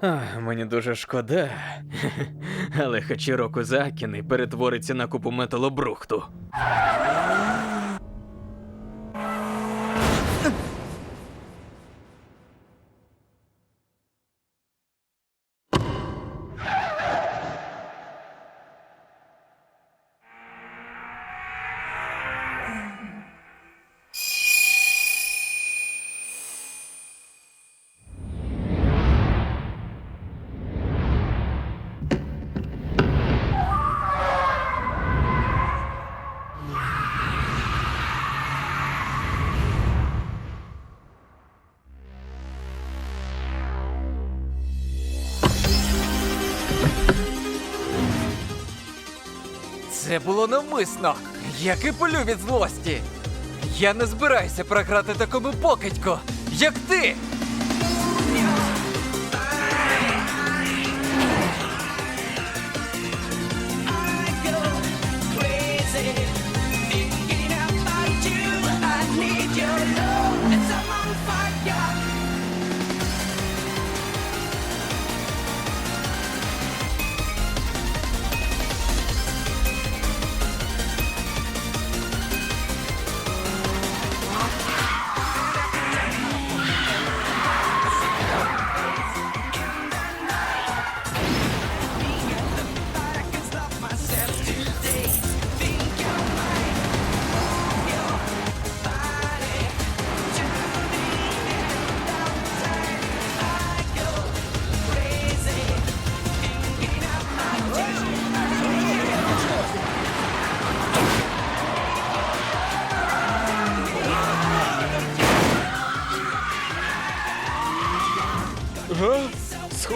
Ах, мені дуже шкода. Але Хачіроку Закіни перетвориться на купу металобрухту. Це було навмисно. Я киплю від злості. Я не збираюся програти такому покидьку, як ти.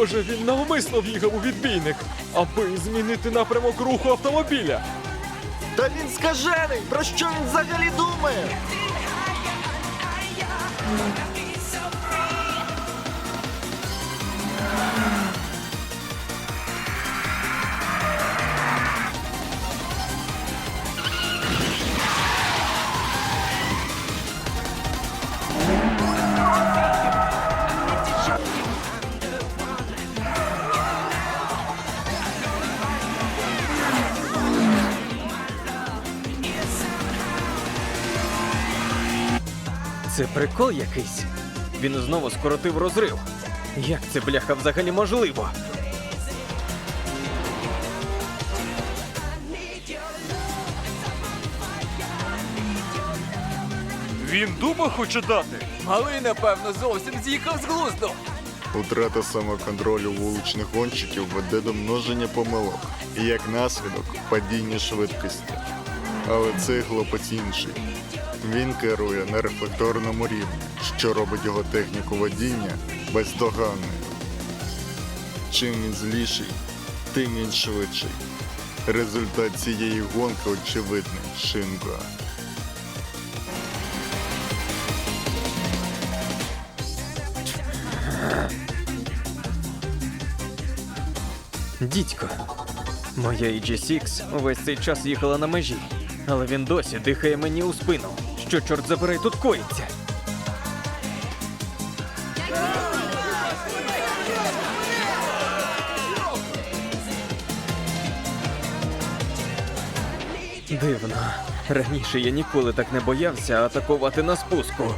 Схоже, він навмисно в'їхав у відбійник, аби змінити напрямок руху автомобіля. Та він скажений! Про що він взагалі думає? Прикол якийсь. Він знову скоротив розрив. Як це бляха взагалі можливо? Він дума хоче дати. Малий, напевно, зовсім з'їхав з глузду. Утрата самоконтролю вуличних гонщиків веде до множення помилок і як наслідок падіння швидкості. Але цей хлопець інший. Він керує на рефлекторному рівні, що робить його техніку водіння бездоганною. Чим він зліший, тим він швидший. Результат цієї гонки очевидний, Шинко. Дідько. Моя EG6 увесь цей час їхала на межі, але він досі дихає мені у спину. Що чорт забирай тут коїться? Дивно. Раніше я ніколи так не боявся атакувати на спуску.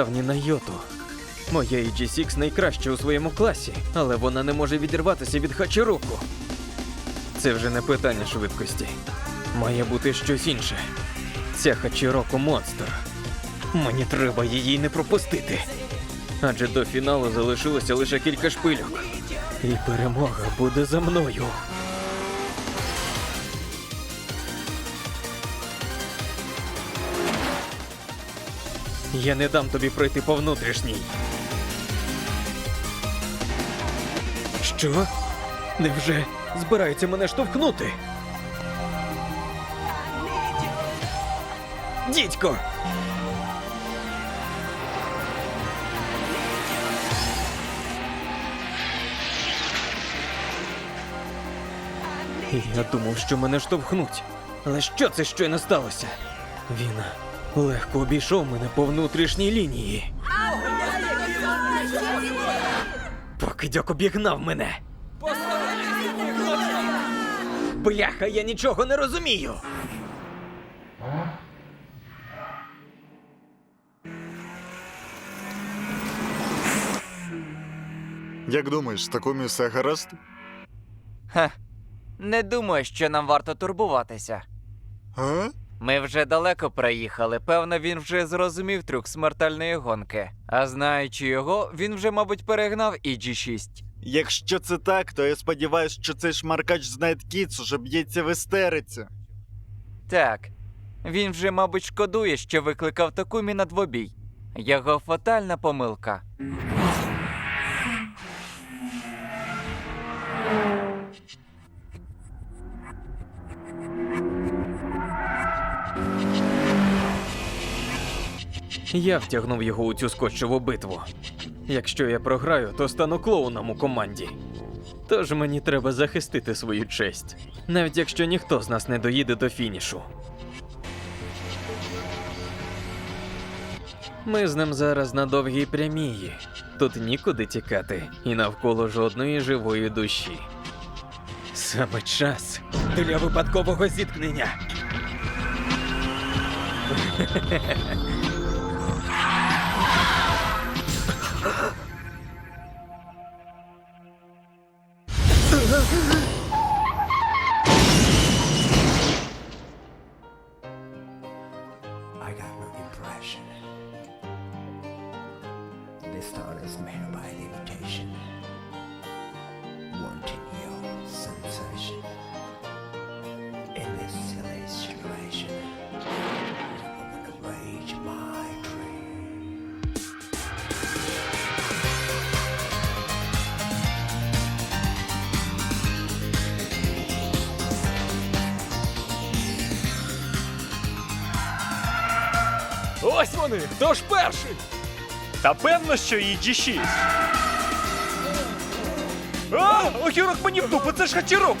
Він відстав ні на йоту. Моя EG6 найкраща у своєму класі, але вона не може відірватися від Хачіроку. Це вже не питання швидкості. Має бути щось інше. Ця Хачіроку монстр. Мені треба її не пропустити. Адже до фіналу залишилося лише кілька шпильок. І перемога буде за мною. Я не дам тобі пройти по внутрішній. Що? Невже збираються мене штовхнути? Дідько! Я думав, що мене штовхнуть. Але що це щойно сталося? Він легко обійшов мене по внутрішній лінії. Покидьок обігнав мене. Бляха, я нічого не розумію. Як думаєш, з все гаразд? Ха. Не думаю, що нам варто турбуватися. А? Ми вже далеко проїхали. Певно, він вже зрозумів трюк смертельної гонки. А знаючи його, він вже, мабуть, перегнав і G6. Якщо це так, то я сподіваюся, що цей шмаркач з Найткіц уже б'ється в істериці. Так. Він вже, мабуть, шкодує, що викликав Такумі на двобій. Його фатальна помилка. Я втягнув його у цю скотчеву битву. Якщо я програю, то стану клоуном у команді. Тож мені треба захистити свою честь, навіть якщо ніхто з нас не доїде до фінішу. Ми з ним зараз на довгій прямії. Тут нікуди тікати, і навколо жодної живої душі. Саме час для випадкового зіткнення. Ось вони! Хто ж перший? Та певно, що і G6. А, огірок мені в дупу, це ж Хачіроку.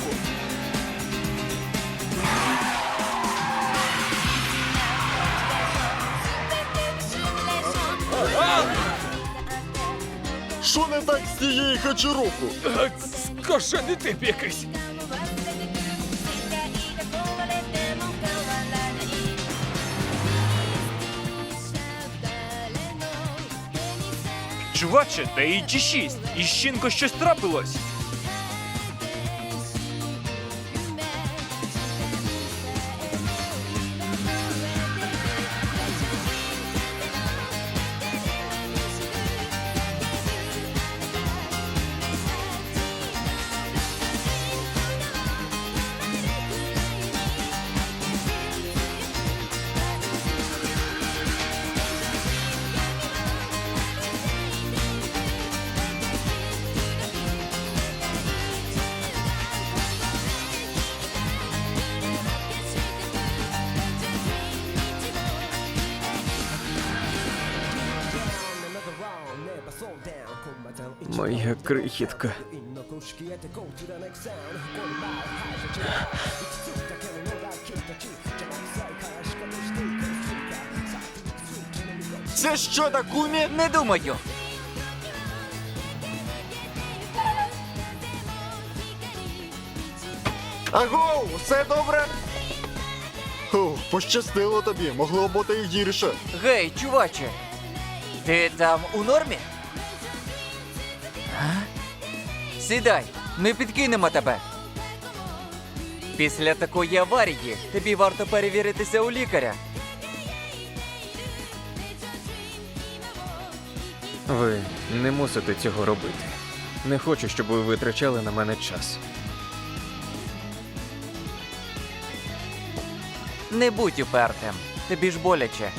Що не так з тієї хачуроку? Е, Скошений тип якийсь. Чуваче, та і чи шість. І щінко щось трапилось. Моя крихітка. Це що, Такумі? Не думаю. Агоу, все добре? Фу, пощастило тобі, могло бути і гірше. Гей, чуваче. Ти там у нормі? Сідай, ми підкинемо тебе. Після такої аварії тобі варто перевіритися у лікаря. Ви не мусите цього робити. Не хочу, щоб ви витрачали на мене час. Не будь упертим, тобі ж боляче.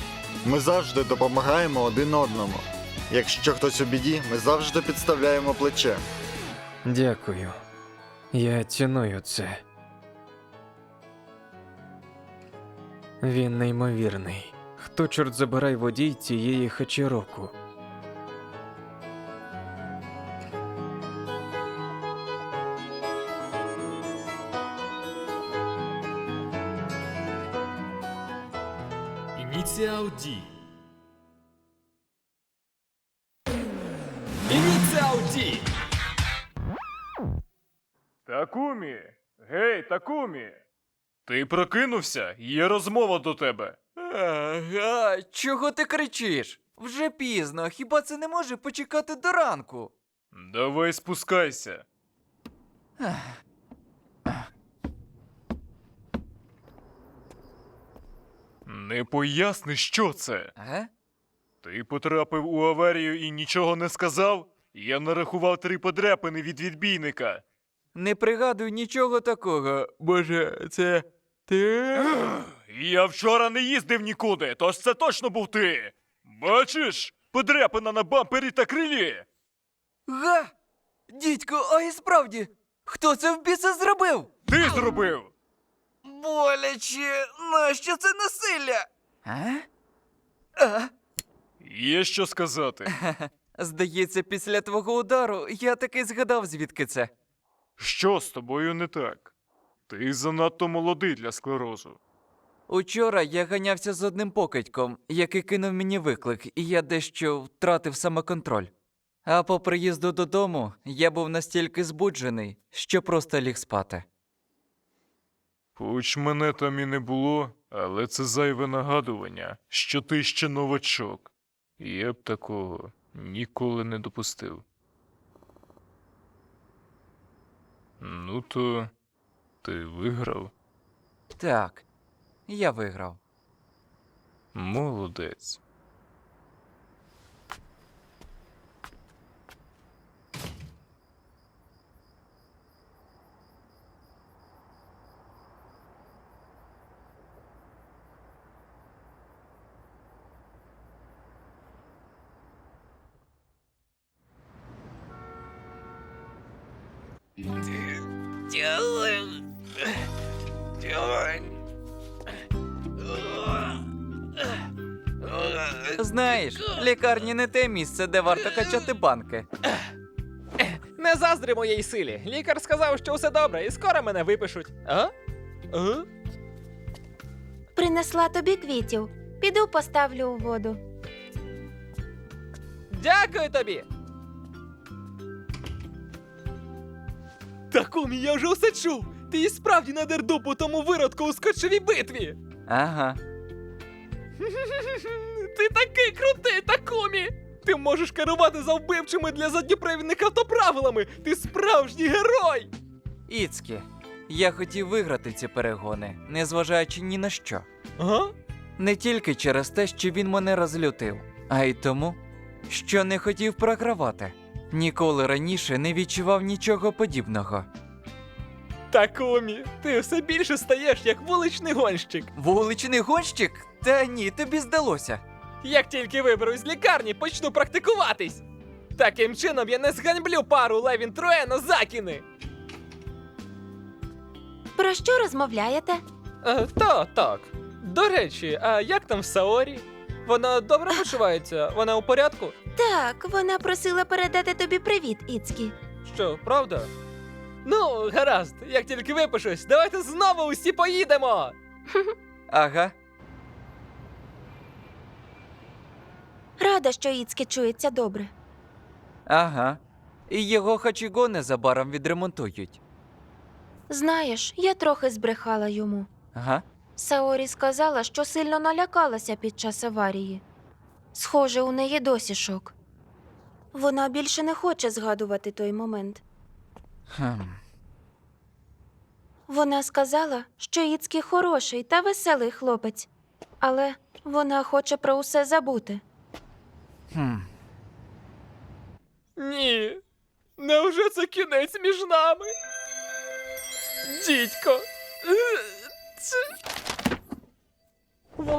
Ми завжди допомагаємо один одному. Якщо хтось у біді, ми завжди підставляємо плече. Дякую. Я ціную це. Він неймовірний. Хто чорт забирай водій цієї хачіроку? Ініціал Ді. Такумі! Ти прокинувся? Є розмова до тебе. Ага, чого ти кричиш? Вже пізно, хіба це не може почекати до ранку? Давай спускайся. Не поясни, що це. Ага? Ти потрапив у аварію і нічого не сказав? Я нарахував три подряпини від відбійника. Не пригадую нічого такого. Боже, це ти. Я вчора не їздив нікуди, тож це точно був ти. Бачиш? Подряпина на бампері та крилі. Га! Дідько, а і справді, хто це в біса зробив? Ти зробив. Боляче, нащо це насилля? А? А? Є що сказати. Здається, після твого удару я таки згадав, звідки це. Що з тобою не так? Ти занадто молодий для склерозу. Учора я ганявся з одним покидьком, який кинув мені виклик, і я дещо втратив самоконтроль. А по приїзду додому я був настільки збуджений, що просто ліг спати. Хоч мене там і не було, але це зайве нагадування, що ти ще новачок. Я б такого ніколи не допустив. Ну то ти виграв. Так, я виграв. Молодець. Знаєш, лікарні не те місце, де варто качати банки. Не заздри моїй силі. Лікар сказав, що все добре, і скоро мене випишуть. А? А? Принесла тобі квітів. Піду поставлю у воду. Дякую тобі. Такумі, я вже усе чув. Ти і справді надер дупу тому виродку у скотчевій битві. Ага. Ти такий крутий, Такумі! Ти можеш керувати завбивчими для задніпривідних автоправилами! Ти справжній герой! Іцкі, я хотів виграти ці перегони, незважаючи ні на що. Ага? Не тільки через те, що він мене розлютив, а й тому, що не хотів програвати. Ніколи раніше не відчував нічого подібного. Такумі, ти все більше стаєш як вуличний гонщик. Вуличний гонщик? Та ні, тобі здалося. Як тільки виберусь з лікарні, почну практикуватись. Таким чином я не зганьблю пару Левін Троена Закіни. Про що розмовляєте? Е, та, так. До речі, а як там в Саорі? Вона добре почувається? Вона у порядку? Так, вона просила передати тобі привіт, Іцкі. Що, правда? Ну, гаразд, як тільки випишусь, давайте знову усі поїдемо. Ага. Рада, що Іцкі чується добре. Ага. І його хачіго незабаром відремонтують. Знаєш, я трохи збрехала йому. Ага. Саорі сказала, що сильно налякалася під час аварії. Схоже, у неї досі шок. Вона більше не хоче згадувати той момент. Хм. Вона сказала, що Іцкі хороший та веселий хлопець, але вона хоче про усе забути. Хм. Ні. Невже це кінець між нами? Дідько. Е, це-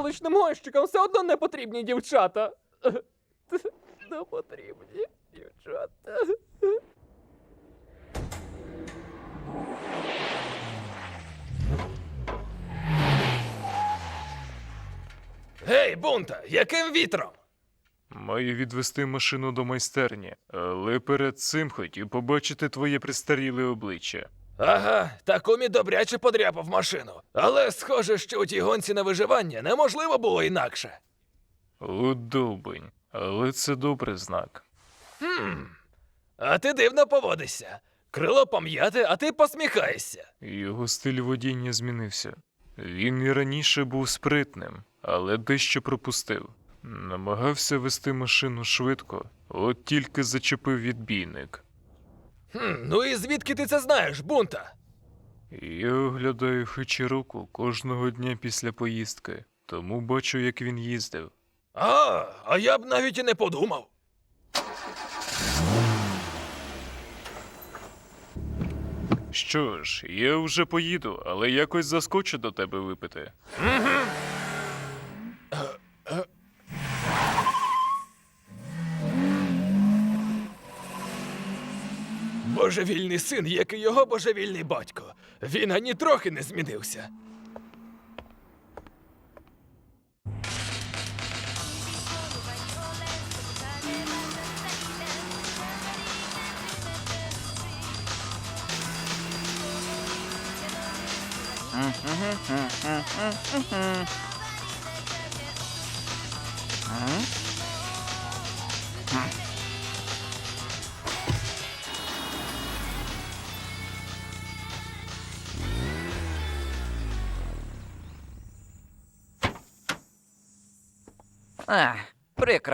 Вуличним гонщикам все одно не потрібні дівчата. Не потрібні дівчата. Гей, бунта, яким вітром? Маю відвести машину до майстерні, але перед цим хотів побачити твоє пристаріле обличчя. Ага, Такумі добряче подряпав машину. Але схоже, що у тій гонці на виживання неможливо було інакше. О, довбень, але це добрий знак. Хм. А ти дивно поводишся. Крило пом'яте, а ти посміхаєшся. Його стиль водіння змінився. Він і раніше був спритним, але дещо пропустив. Намагався вести машину швидко, от тільки зачепив відбійник. Хм, ну і звідки ти це знаєш, бунта? Я оглядаю Хичіроку кожного дня після поїздки, тому бачу, як він їздив. А, а я б навіть і не подумав. Що ж, я вже поїду, але якось заскочу до тебе випити. Божевільний син, як і його божевільний батько. Він ані трохи не змінився. Ах,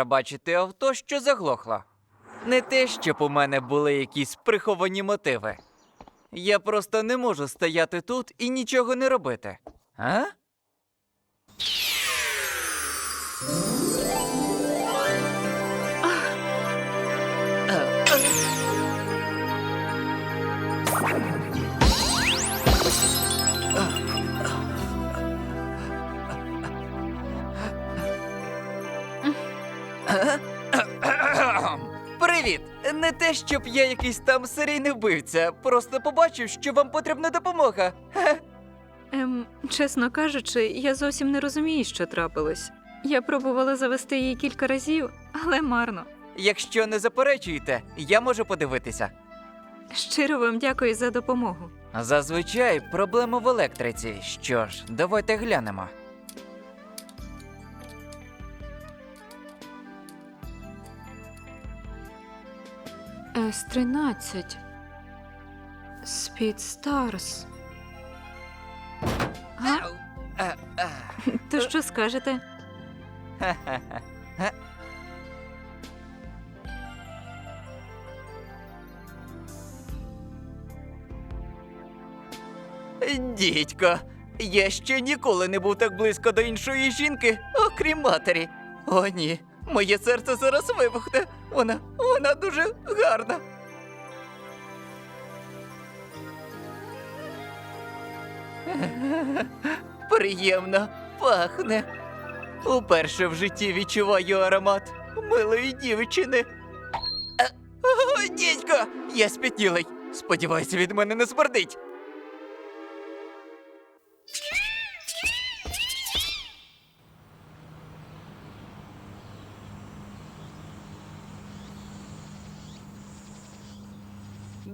бачити авто, що заглохло. Не те, щоб у мене були якісь приховані мотиви. Я просто не можу стояти тут і нічого не робити. А? Те, щоб я якийсь там серійний вбивця, просто побачив, що вам потрібна допомога. Ем, чесно кажучи, я зовсім не розумію, що трапилось. Я пробувала завести її кілька разів, але марно. Якщо не заперечуєте, я можу подивитися. Щиро вам дякую за допомогу. Зазвичай проблема в електриці. Що ж, давайте глянемо. С-13. Speed Stars. А? Ау! А, а. То що скажете? Дідько, я ще ніколи не був так близько до іншої жінки, окрім матері. О, ні, моє серце зараз вибухне. Вона, вона дуже гарна. Приємно пахне. Уперше в житті відчуваю аромат милої дівчини. Е, дідько! Я спітнілий. Сподіваюся, від мене не смердить.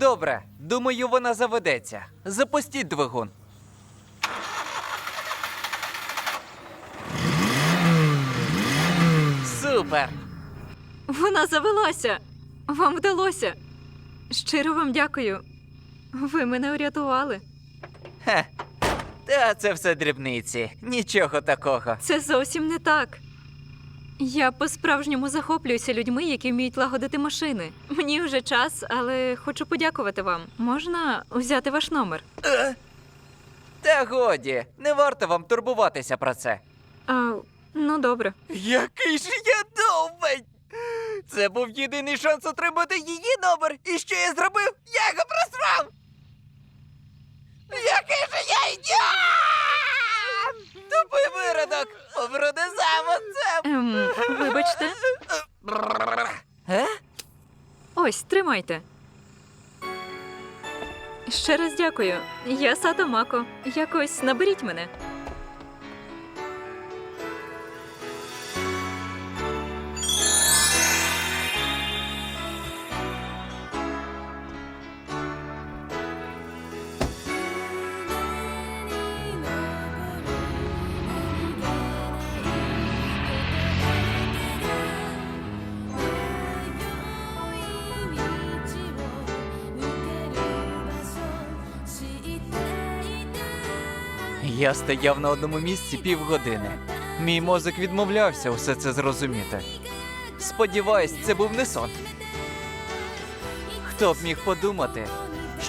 Добре, думаю, вона заведеться. Запустіть двигун. Супер! Вона завелася. Вам вдалося. Щиро вам дякую. Ви мене урятували. Хе. Та це все дрібниці. Нічого такого. Це зовсім не так. Я по-справжньому захоплююся людьми, які вміють лагодити машини. Мені вже час, але хочу подякувати вам. Можна взяти ваш номер? Та годі, не варто вам турбуватися про це. А, ну добре. Який ж я довбень! Це був єдиний шанс отримати її номер. І що я зробив? Я його просрав! Який же я ідіот! Тупий виродок! Оброди це. Ем, вибачте. Е? Ось, тримайте. Ще раз дякую. Я Сато Мако. Якось наберіть мене. Я стояв на одному місці півгодини. Мій мозок відмовлявся усе це зрозуміти. Сподіваюсь, це був не сон. Хто б міг подумати,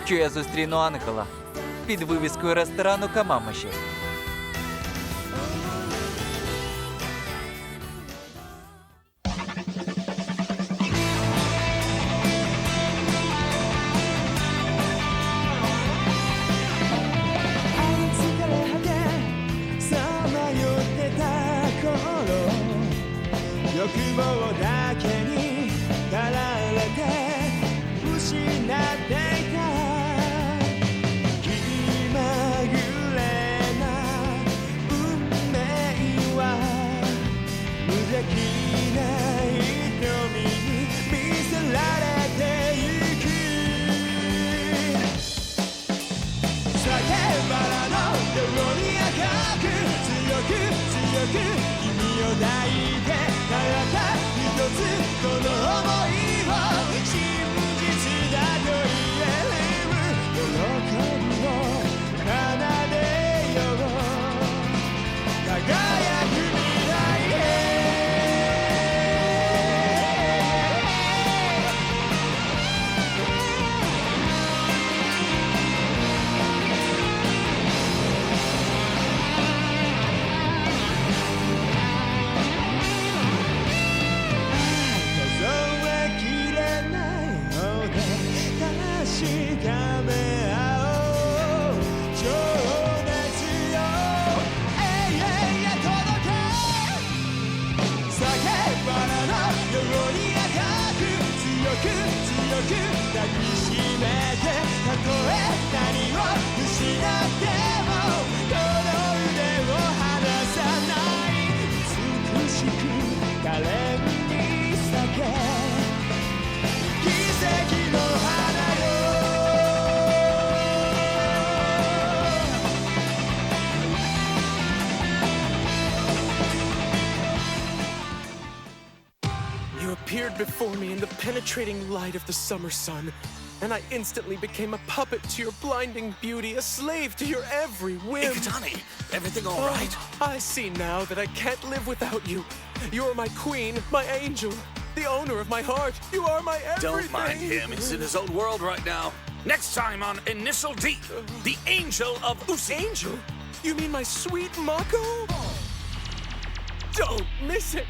що я зустріну ангела під вивіскою ресторану Камамоші. 欲望だけに駆られて失っていた気まぐれな運命は無邪気な瞳に見せられてゆく叫ばらのように赤く強く強く君を抱いてつこの想い appeared before me in the penetrating light of the summer sun, and I instantly became a puppet to your blinding beauty, a slave to your every whim. Ikutani, everything all Oh, right? I see now that I can't live without you. You're my queen, my angel, the owner of my heart. You are my everything. Don't mind him. He's in his own world right now. Next time on Initial D, the Angel of Usi. Angel? You mean my sweet Mako? Don't miss it.